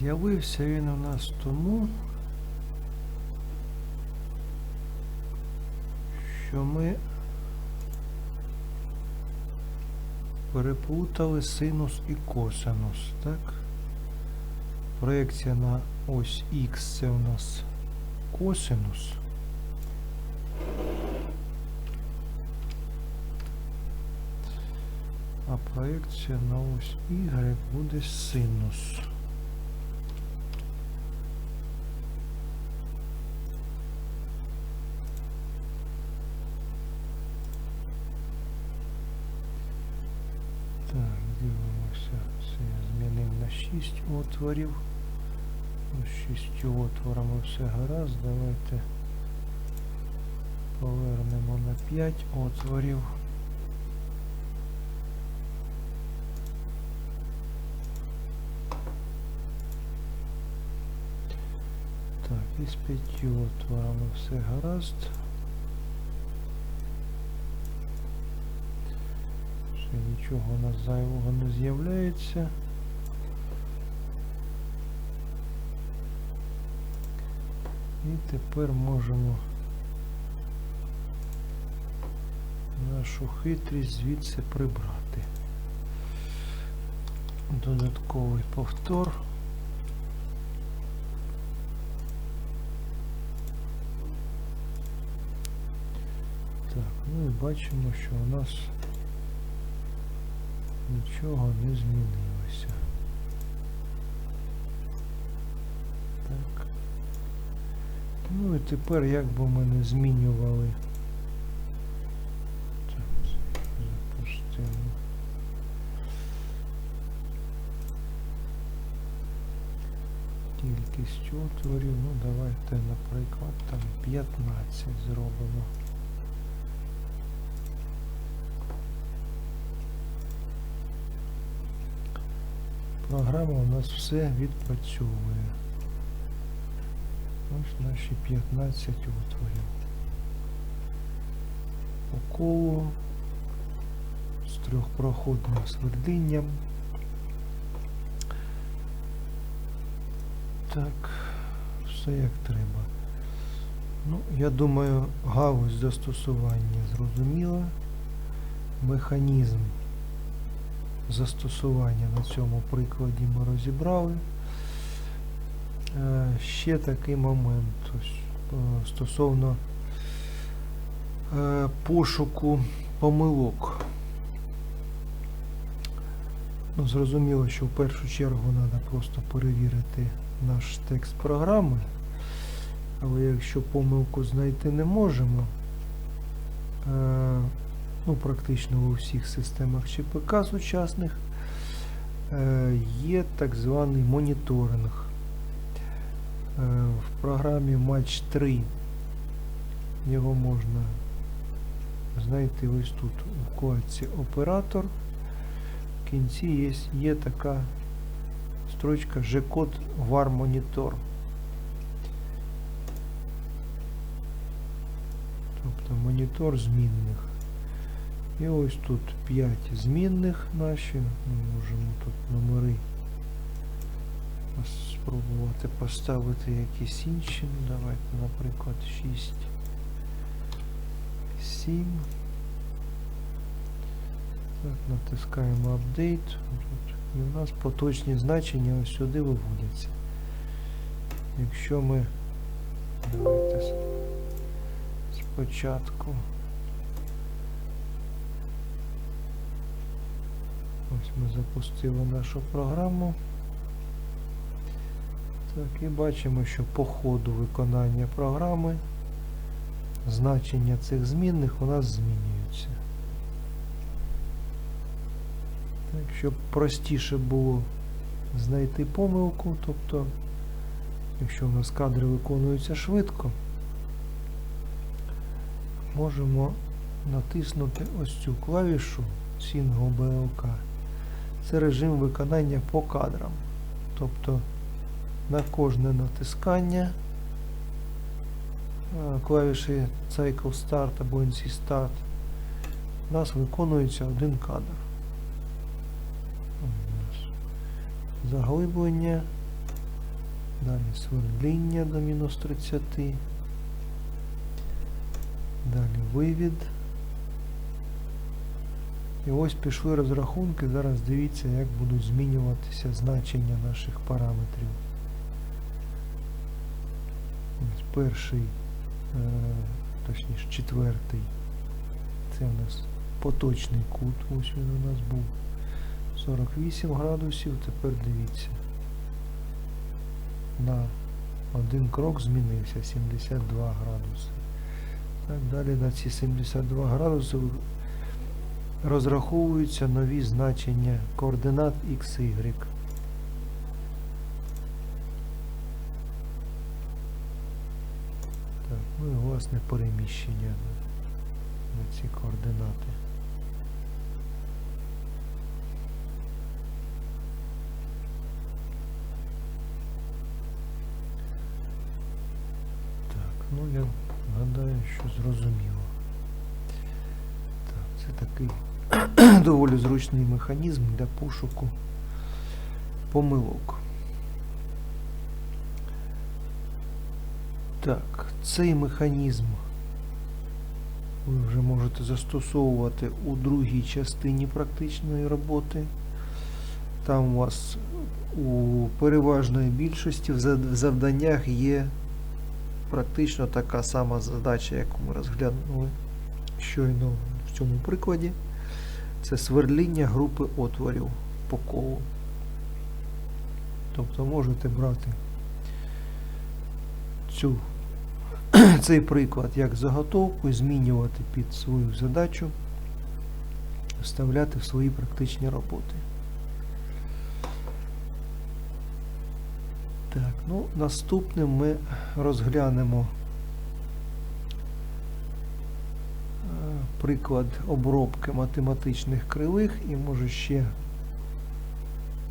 З'явився він у нас тому, що ми переплутали синус і косинус, так? Проекція на ось Х це у нас косинус. А проекція на ось Y буде синус. Так, дивимося. Це я змінив на 6 отворів. З 6 отворами все гаразд. Давайте повернемо на 5 отворів. Так, із 5 отворами все гаразд. Ще нічого у нас зайвого не з'являється. І тепер можемо нашу хитрість звідси прибрати. Додатковий повтор. Так, ну і бачимо, що у нас нічого не змінилося. Так. Ну і тепер як би ми не змінювали. Запустимо. Кількість отворів, ну давайте, наприклад, там 15 зробимо. Програма у нас все відпрацьовує. Ось наші 15 отворів. По з трьохпроходним свердинням. Так, все як треба. Ну, я думаю, галузь застосування зрозуміла. Механізм застосування на цьому прикладі ми розібрали. Е, Ще такий момент ось, е, стосовно е, пошуку помилок. Ну, зрозуміло, що в першу чергу треба просто перевірити наш текст програми, але якщо помилку знайти не можемо, ну, практично у всіх системах ЧПК сучасних е, є так званий моніторинг. Е, В програмі Match 3 його можна знайти ось тут у вкладці Оператор. В кінці є, є така строчка G-код var Monitor. Тобто монітор змінних. І ось тут 5 змінних наші. Ми можемо тут номери спробувати поставити якісь інші. Давайте, наприклад, 6, 7. Так, натискаємо. Тут. І у нас поточні значення ось сюди виводяться. Якщо ми давайте спочатку. Ось ми запустили нашу програму. Так, і бачимо, що по ходу виконання програми значення цих змінних у нас змінюються. Так, щоб простіше було знайти помилку, тобто, якщо у нас кадри виконуються швидко, можемо натиснути ось цю клавішу Single BLK. Це режим виконання по кадрам. Тобто на кожне натискання е, клавіші Cycle Start або NC Start у нас виконується один кадр. Заглиблення Далі свердління до мінус 30. Далі вивід. І ось пішли розрахунки. Зараз дивіться, як будуть змінюватися значення наших параметрів. Ось перший, е, точніше четвертий. Це у нас поточний кут. Ось він у нас був 48 градусів. Тепер дивіться. На один крок змінився 72 градуси. Так, далі на ці 72 градуси розраховуються нові значення координат x, y. Так, ну і власне переміщення на ці координати. Так, ну я гадаю, що зрозуміло. Так, це такий доволі зручний механізм для пошуку помилок. Так, цей механізм ви вже можете застосовувати у другій частині практичної роботи. Там у вас у переважної більшості в завданнях є практично така сама задача, яку ми розглянули щойно в цьому прикладі. Це свердління групи отворів по колу. Тобто можете брати цю, цей приклад як заготовку і змінювати під свою задачу, вставляти в свої практичні роботи. Так, ну наступним ми розглянемо приклад обробки математичних кривих і може ще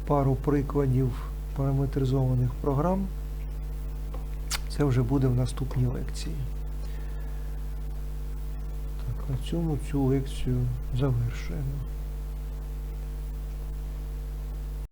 пару прикладів параметризованих програм. Це вже буде в наступній лекції. Так, на цьому цю лекцію завершуємо.